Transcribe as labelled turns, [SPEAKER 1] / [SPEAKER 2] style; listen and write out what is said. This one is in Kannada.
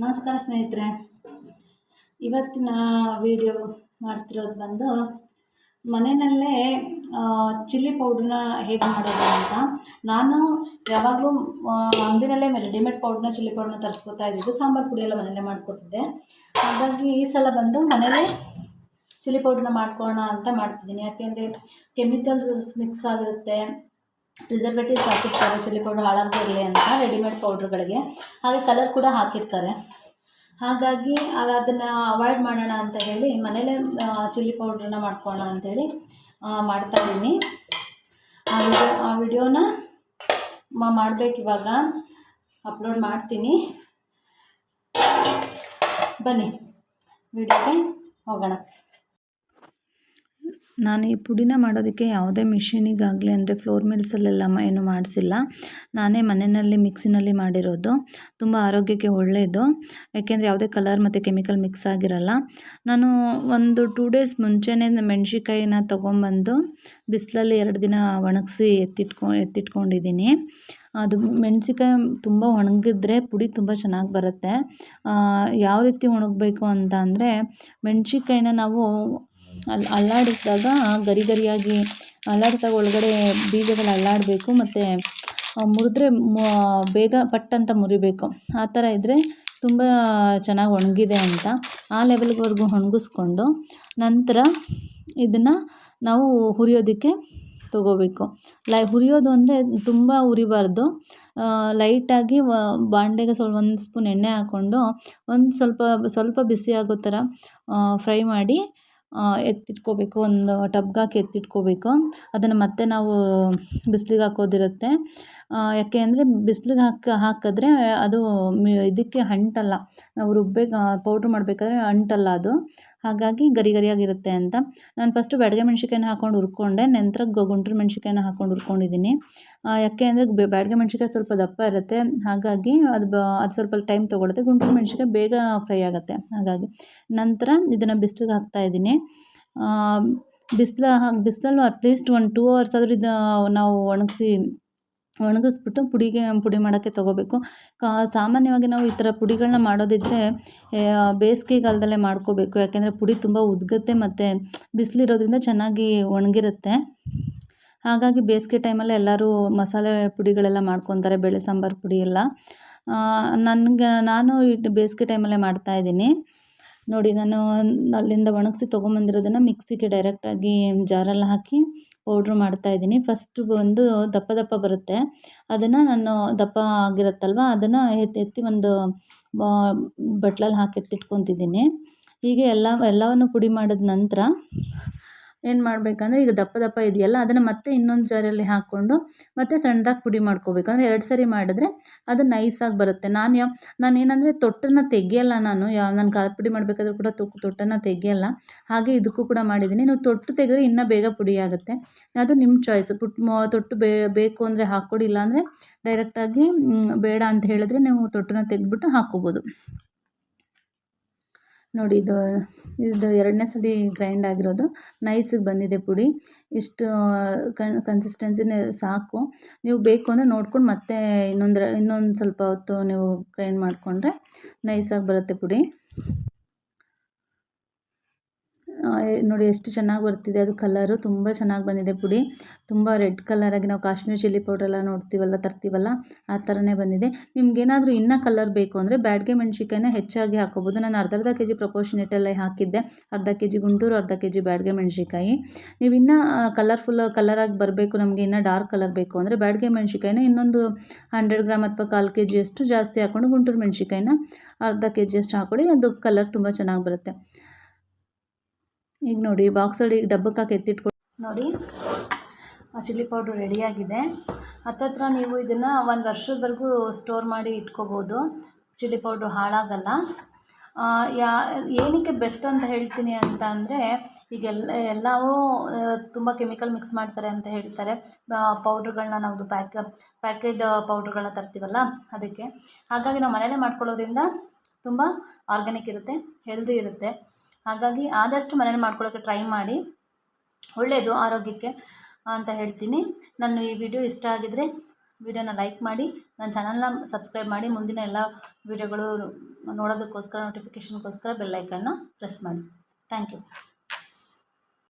[SPEAKER 1] ನಮಸ್ಕಾರ ಸ್ನೇಹಿತರೆ. ಇವತ್ತಿನ ವಿಡಿಯೋ ಮಾಡ್ತಿರೋದು ಬಂದು ಮನೆಯಲ್ಲೇ ಚಿಲ್ಲಿ ಪೌಡ್ರನ್ನ ಹೇಗೆ ಮಾಡೋದು ಅಂತ. ನಾನು ಯಾವಾಗಲೂ ಅಂಗಡಿನಲ್ಲೇ ರೆಡಿಮೇಡ್ ಪೌಡ್ರನ್ನ ಚಿಲ್ಲಿ ಪೌಡ್ರನ್ನ ತರಿಸ್ಕೊತಾ ಇದ್ದಿದ್ದು ಸಾಂಬಾರು ಪುಡಿ ಎಲ್ಲ ಮನೆಯಲ್ಲೇ ಮಾಡ್ಕೊತಿದ್ದೆ. ಹಾಗಾಗಿ ಈ ಸಲ ಬಂದು ಮನೆಯಲ್ಲೇ ಚಿಲ್ಲಿ ಪೌಡ್ರನ್ನ ಮಾಡ್ಕೊಳ್ಳೋಣ ಅಂತ ಮಾಡ್ತಿದ್ದೀನಿ. ಯಾಕೆಂದರೆ ಕೆಮಿಕಲ್ಸ್ ಮಿಕ್ಸ್ ಆಗಿರುತ್ತೆ. ಪ್ರಿಸರ್ವೇಟಿವ್ಸ್ ಹಾಕಿರ್ತಾರೆ, ಚಿಲ್ಲಿ ಪೌಡ್ರ್ ಹಾಳಾಗದೇ ಇರಲಿ ಅಂತ ರೆಡಿಮೇಡ್ ಪೌಡ್ರ್ಗಳಿಗೆ ಹಾಗೆ ಕಲರ್ ಕೂಡ ಹಾಕಿರ್ತಾರೆ. ಹಾಗಾಗಿ ಅದು ಅದನ್ನು ಅವಾಯ್ಡ್ ಮಾಡೋಣ ಅಂತ ಹೇಳಿ, ಮನೇಲೇ ಚಿಲ್ಲಿ ಪೌಡ್ರನ್ನ ಮಾಡ್ಕೊಳ್ಳೋಣ ಅಂಥೇಳಿ ಮಾಡ್ತಾಯಿದ್ದೀನಿ ಆ ವಿಡಿಯೋ, ಆ ವಿಡಿಯೋನ ಮಾಡಬೇಕು ಇವಾಗ. ಅಪ್ಲೋಡ್ ಮಾಡ್ತೀನಿ. ಬನ್ನಿ, ವಿಡಿಯೋಗೆ ಹೋಗೋಣ.
[SPEAKER 2] ನಾನು ಈ ಪುಡಿನ ಮಾಡೋದಕ್ಕೆ ಯಾವುದೇ ಮಿಷಿನಿಗಾಗಲಿ, ಅಂದರೆ ಫ್ಲೋರ್ ಮಿಲ್ಸಲ್ಲೆಲ್ಲ ಏನು ಮಾಡಿಸಿಲ್ಲ. ನಾನೇ ಮನೆಯಲ್ಲಿ ಮಿಕ್ಸಿನಲ್ಲಿ ಮಾಡಿರೋದು. ತುಂಬ ಆರೋಗ್ಯಕ್ಕೆ ಒಳ್ಳೆಯದು ಯಾಕೆಂದರೆ ಯಾವುದೇ ಕಲರ್ ಮತ್ತು ಕೆಮಿಕಲ್ ಮಿಕ್ಸ್ ಆಗಿರಲ್ಲ. ನಾನು ಒಂದು ಟೂ ಡೇಸ್ ಮುಂಚೆನೇ ಮೆಣಸಿನ್ಕಾಯಿನ ತೊಗೊಂಬಂದು ಬಿಸಿಲಲ್ಲಿ ಎರಡು ದಿನ ಒಣಗಿಸಿ ಎತ್ತಿಟ್ಕೊ ಎತ್ತಿಟ್ಕೊಂಡಿದ್ದೀನಿ. ಅದು ಮೆಣಸಿನ್ಕಾಯಿ ತುಂಬ ಒಣಗಿದ್ರೆ ಪುಡಿ ತುಂಬ ಚೆನ್ನಾಗಿ ಬರುತ್ತೆ. ಯಾವ ರೀತಿ ಒಣಗಬೇಕು ಅಂತ ಅಂದರೆ ಮೆಣ್ಸಿನ್ಕಾಯಿನ ನಾವು ಅಲ್ಲಿ ಅಲ್ಲಾಡಿಸಿದಾಗ ಗರಿ ಗರಿಯಾಗಿ ಅಲ್ಲಾಡಿದಾಗ ಒಳಗಡೆ ಬೀಜಗಳು ಅಲ್ಲಾಡಬೇಕು ಮತ್ತು ಮುರಿದ್ರೆ ಬೇಗ ಪಟ್ ಅಂತ ಮುರಿಬೇಕು. ಆ ಥರ ಇದ್ದರೆ ತುಂಬ ಚೆನ್ನಾಗಿ ಒಣಗಿದೆ ಅಂತ ಆ ಲೆವೆಲ್ವರೆಗೂ ಒಣಗಿಸ್ಕೊಂಡು ನಂತರ ಇದನ್ನು ನಾವು ಹುರಿಯೋದಕ್ಕೆ ತೊಗೋಬೇಕು. ಲೈ, ಹುರಿಯೋದು ಅಂದರೆ ತುಂಬ ಹುರಿಬಾರ್ದು. ಲೈಟಾಗಿ ಬಾಂಡೆಗೆ ಸ್ವಲ್ಪ ಒಂದು ಸ್ಪೂನ್ ಎಣ್ಣೆ ಹಾಕ್ಕೊಂಡು ಒಂದು ಸ್ವಲ್ಪ ಸ್ವಲ್ಪ ಬಿಸಿ ಆಗೋ ಥರ ಫ್ರೈ ಮಾಡಿ ಎತ್ತಿಟ್ಕೋಬೇಕು, ಒಂದು ಟಬ್ಗೆ ಹಾಕಿ ಎತ್ತಿಟ್ಕೋಬೇಕು. ಅದನ್ನು ಮತ್ತೆ ನಾವು ಬಿಸ್ಲಿಗೆ ಹಾಕೋದಿರುತ್ತೆ. ಯಾಕೆ ಅಂದರೆ ಬಿಸ್ಲಿಗೆ ಹಾಕಿ, ಹಾಕಿದ್ರೆ ಅದು ಇದಕ್ಕೆ ಅಂಟಲ್ಲ ನಾವು ರುಬ್ಬಬೇಕು ಪೌಡ್ರ್ ಮಾಡಬೇಕಾದ್ರೆ ಅಂಟಲ್ಲ ಅದು. ಹಾಗಾಗಿ ಗರಿ ಗರಿಯಾಗಿರುತ್ತೆ ಅಂತ. ನಾನು ಫಸ್ಟು ಬ್ಯಾಡಗೆ ಮೆಣಸಿಕಾಯಿನ ಹಾಕೊಂಡು ಹುರ್ಕೊಂಡೆ, ನಂತರ ಗುಂಟೂರು ಮೆಣಸಿಕಾಯಿನ ಹಾಕೊಂಡು ಹುರ್ಕೊಂಡಿದ್ದೀನಿ. ಯಾಕೆ ಅಂದರೆ ಬ್ಯಾಡಗೆ ಮೆಣಸಿಕಾಯಿ ಸ್ವಲ್ಪ ದಪ್ಪ ಇರುತ್ತೆ. ಹಾಗಾಗಿ ಅದು ಅದು ಸ್ವಲ್ಪ ಟೈಮ್ ತೊಗೊಳುತ್ತೆ. ಗುಂಟೂರು ಮೆಣಸಿಕಾಯಿ ಬೇಗ ಫ್ರೈ ಆಗುತ್ತೆ. ಹಾಗಾಗಿ ನಂತರ ಇದನ್ನು ಬಿಸ್ಲಿಗೆ ಹಾಕ್ತಾಯಿದ್ದೀನಿ ಬಿಸ್ಲು ಹಾಕಿ, ಬಿಸಿಲಲ್ಲೂ ಅಟ್ಲೀಸ್ಟ್ ಒಂದು ಟೂ ಅವರ್ಸ್ ಆದರೂ ಇದು, ನಾವು ಒಣಗಿಸಿ ಒಣಗಿಸ್ಬಿಟ್ಟು ಪುಡಿಗೆ, ಪುಡಿ ಮಾಡೋಕ್ಕೆ ತೊಗೋಬೇಕು. ಕಾ, ಸಾಮಾನ್ಯವಾಗಿ ನಾವು ಈ ಥರ ಪುಡಿಗಳನ್ನ ಮಾಡೋದಿದ್ದರೆ ಬೇಸಿಗೆಗಾಲದಲ್ಲೇ ಮಾಡ್ಕೋಬೇಕು. ಯಾಕೆಂದರೆ ಪುಡಿ ತುಂಬ ಉದ್ಗತ್ತೆ ಮತ್ತು ಬಿಸಿಲಿರೋದ್ರಿಂದ ಚೆನ್ನಾಗಿ ಒಣಗಿರುತ್ತೆ. ಹಾಗಾಗಿ ಬೇಸಿಗೆ ಟೈಮಲ್ಲಿ ಎಲ್ಲರೂ ಮಸಾಲೆ ಪುಡಿಗಳೆಲ್ಲ ಮಾಡ್ಕೊತಾರೆ, ಬೇಳೆ ಸಾಂಬಾರು ಪುಡಿ ಎಲ್ಲ. ನನಗೆ, ನಾನು ಬೇಸಿಗೆ ಟೈಮಲ್ಲೇ ಮಾಡ್ತಾಯಿದ್ದೀನಿ ನೋಡಿ, ನಾನು ಅಲ್ಲಿಂದ ಒಣಗಿಸಿ ತೊಗೊಂಬಂದಿರೋದನ್ನು ಮಿಕ್ಸಿಗೆ ಡೈರೆಕ್ಟಾಗಿ ಜಾರಲ್ಲಿ ಹಾಕಿ ಪೌಡ್ರು ಮಾಡ್ತಾಯಿದ್ದೀನಿ ಫಸ್ಟು ಒಂದು ದಪ್ಪ ದಪ್ಪ ಬರುತ್ತೆ. ಅದನ್ನು ನಾನು ದಪ್ಪ ಆಗಿರುತ್ತಲ್ವ, ಅದನ್ನು ಎತ್ತಿ ಎತ್ತಿ ಒಂದು ಬಟ್ಲಲ್ಲಿ ಹಾಕಿ ಎತ್ತಿಟ್ಕೊತಿದ್ದೀನಿ. ಹೀಗೆ ಎಲ್ಲ, ಎಲ್ಲವನ್ನು ಪುಡಿ ಮಾಡಿದ ನಂತರ ಏನು ಮಾಡಬೇಕಂದ್ರೆ ಈಗ ದಪ್ಪ ದಪ್ಪ ಇದೆಯಲ್ಲ, ಅದನ್ನು ಮತ್ತೆ ಇನ್ನೊಂದು ಜಾರಲ್ಲಿ ಹಾಕ್ಕೊಂಡು ಮತ್ತೆ ಸಣ್ಣದಾಗಿ ಪುಡಿ ಮಾಡ್ಕೋಬೇಕು. ಅಂದರೆ ಎರಡು ಸರಿ ಮಾಡಿದ್ರೆ ಅದು ನೈಸಾಗಿ ಬರುತ್ತೆ. ನಾನು ಯಾವ ನಾನು ಏನಂದರೆ ತೊಟ್ಟನ್ನು ತೆಗಿಯಲ್ಲ ನಾನು ಯಾವ ನಾನು ಖಾರದ ಪುಡಿ ಮಾಡಬೇಕಾದ್ರೂ ಕೂಡ ತೊಟ್ಟನ್ನು ತೆಗಿಯಲ್ಲ, ಹಾಗೆ ಇದಕ್ಕೂ ಕೂಡ ಮಾಡಿದ್ದೀನಿ ನೀವು ತೊಟ್ಟು ತೆಗೆದ್ರೆ ಇನ್ನೂ ಬೇಗ ಪುಡಿ ಆಗುತ್ತೆ. ಅದು ನಿಮ್ಮ ಚಾಯ್ಸ್ ಪುಟ್ ತೊಟ್ಟು ಬೇ, ಬೇಕು ಅಂದರೆ ಹಾಕ್ಕೊಡಿ ಇಲ್ಲಾಂದರೆ ಡೈರೆಕ್ಟಾಗಿ ಬೇಡ ಅಂತ ಹೇಳಿದ್ರೆ ನೀವು ತೊಟ್ಟನ್ನ ತೆಗೆದ್ಬಿಟ್ಟು ಹಾಕ್ಕೋಬೋದು ನೋಡಿ, ಇದು ಇದು ಎರಡನೇ ಸಲ ಗ್ರೈಂಡ್ ಆಗಿರೋದು. ನೈಸಿಗೆ ಬಂದಿದೆ ಪುಡಿ. ಇಷ್ಟು ಕನ್ಸಿಸ್ಟೆನ್ಸಿನೇ ಸಾಕು. ನೀವು ಬೇಕು ಅಂದರೆ ನೋಡ್ಕೊಂಡು ಮತ್ತೆ ಇನ್ನೊಂದು ಇನ್ನೊಂದು ಸ್ವಲ್ಪ ಹೊತ್ತು ನೀವು ಗ್ರೈಂಡ್ ಮಾಡಿಕೊಂಡ್ರೆ ನೈಸಾಗಿ ಬರುತ್ತೆ ಪುಡಿ. ನೋಡಿ ಎಷ್ಟು ಚೆನ್ನಾಗಿ ಬರ್ತಿದೆ ಅದು ಕಲರು ತುಂಬ ಚೆನ್ನಾಗಿ ಬಂದಿದೆ ಪುಡಿ. ತುಂಬ ರೆಡ್ ಕಲರಾಗಿ ನಾವು ಕಾಶ್ಮೀರಿ ಚಿಲ್ಲಿ ಪೌಡ್ರೆಲ್ಲ ನೋಡ್ತೀವಲ್ಲ, ತರ್ತೀವಲ್ಲ, ಆ ಥರನೇ ಬಂದಿದೆ. ನಿಮ್ಗೇನಾದರೂ ಇನ್ನೂ ಕಲರ್ ಬೇಕು ಅಂದರೆ ಬ್ಯಾಡ್ಗೆ ಮೆಣ್ಸಿನ್ಕಾಯಿನ ಹೆಚ್ಚಾಗಿ ಹಾಕೋಬೋದು. ನಾನು ಅರ್ಧ ಅರ್ಧ ಕೆ ಜಿ ಪ್ರಪೋರ್ಷನೇಟಲ್ಲೇ ಹಾಕಿದ್ದೆ. ಅರ್ಧ ಕೆ ಜಿ ಗುಂಟೂರು, ಅರ್ಧ ಕೆ ಜಿ ಬ್ಯಾಡ್ಗೆ ಮೆಣಸಿಕಾಯಿ ನೀವು ಇನ್ನೂ ಕಲರ್ಫುಲ್ ಕಲರಾಗಿ ಬರಬೇಕು, ನಮಗೆ ಇನ್ನೂ ಡಾರ್ಕ್ ಕಲರ್ ಬೇಕು ಅಂದರೆ ಬ್ಯಾಡ್ಗೆ ಮೆಣ್ಸಿನ್ಕಾಯಿನ ಇನ್ನೊಂದು ಹಂಡ್ರೆಡ್ ಗ್ರಾಮ್ ಅಥವಾ ಕಾಲು ಕೆ ಜಿಯಷ್ಟು ಜಾಸ್ತಿ ಹಾಕ್ಕೊಂಡು ಗುಂಟೂರು ಮೆಣ್ಸಿಕಾಯಿನ ಅರ್ಧ ಕೆ ಜಿಯಷ್ಟು ಹಾಕ್ಕೊಳ್ಳಿ ಅದು ಕಲರ್ ತುಂಬ ಚೆನ್ನಾಗಿ ಬರುತ್ತೆ. ಈಗ ನೋಡಿ ಬಾಕ್ಸಲ್ಲಿ ಡಬ್ಬಕ್ಕೆ ಹಾಕಿ ಎತ್ತಿಟ್ಕೊಂಡು ನೋಡಿ ಚಿಲ್ಲಿ ಪೌಡ್ರ್ ರೆಡಿಯಾಗಿದೆ ಹತ್ತತ್ರ ನೀವು ಇದನ್ನು ಒಂದು ವರ್ಷದವರೆಗೂ ಸ್ಟೋರ್ ಮಾಡಿ ಇಟ್ಕೋಬೋದು. Chilli powder ಹಾಳಾಗಲ್ಲ. ಯಾ, ಏನಕ್ಕೆ ಬೆಸ್ಟ್ ಅಂತ ಹೇಳ್ತೀನಿ ಅಂತ ಅಂದರೆ, ಈಗ ಎಲ್ಲ, ಎಲ್ಲವೂ ತುಂಬ ಕೆಮಿಕಲ್ ಮಿಕ್ಸ್ ಮಾಡ್ತಾರೆ ಅಂತ ಹೇಳ್ತಾರೆ. ಪೌಡ್ರ್ಗಳನ್ನ ನಾವು ಪ್ಯಾಕ್ ಪ್ಯಾಕೇಜ್ ಪೌಡ್ರ್ಗಳನ್ನ ತರ್ತೀವಲ್ಲ ಅದಕ್ಕೆ. ಹಾಗಾಗಿ ನಾವು ಮನೆಯಲ್ಲೇ ಮಾಡ್ಕೊಳ್ಳೋದ್ರಿಂದ ತುಂಬ ಆರ್ಗ್ಯಾನಿಕ್ ಇರುತ್ತೆ ಹೆಲ್ದಿ ಇರುತ್ತೆ. ಹಾಗಾಗಿ ಆದಷ್ಟು ಮನೇಲಿ ಮಾಡ್ಕೊಳ್ಳೋಕ್ಕೆ ಟ್ರೈ ಮಾಡಿ. ಒಳ್ಳೆಯದು ಆರೋಗ್ಯಕ್ಕೆ ಅಂತ ಹೇಳ್ತೀನಿ. ನಾನು ಈ ವಿಡಿಯೋ ಇಷ್ಟ ಆಗಿದರೆ ವಿಡಿಯೋನ ಲೈಕ್ ಮಾಡಿ, ನನ್ನ ಚಾನಲ್ನ ಸಬ್ಸ್ಕ್ರೈಬ್ ಮಾಡಿ, ಮುಂದಿನ ಎಲ್ಲ ವಿಡಿಯೋಗಳು ನೋಡೋದಕ್ಕೋಸ್ಕರ, ನೋಟಿಫಿಕೇಷನ್ಗೋಸ್ಕರ ಬೆಲ್ಲೈಕನ್ನ ಪ್ರೆಸ್ ಮಾಡಿ. Thank you.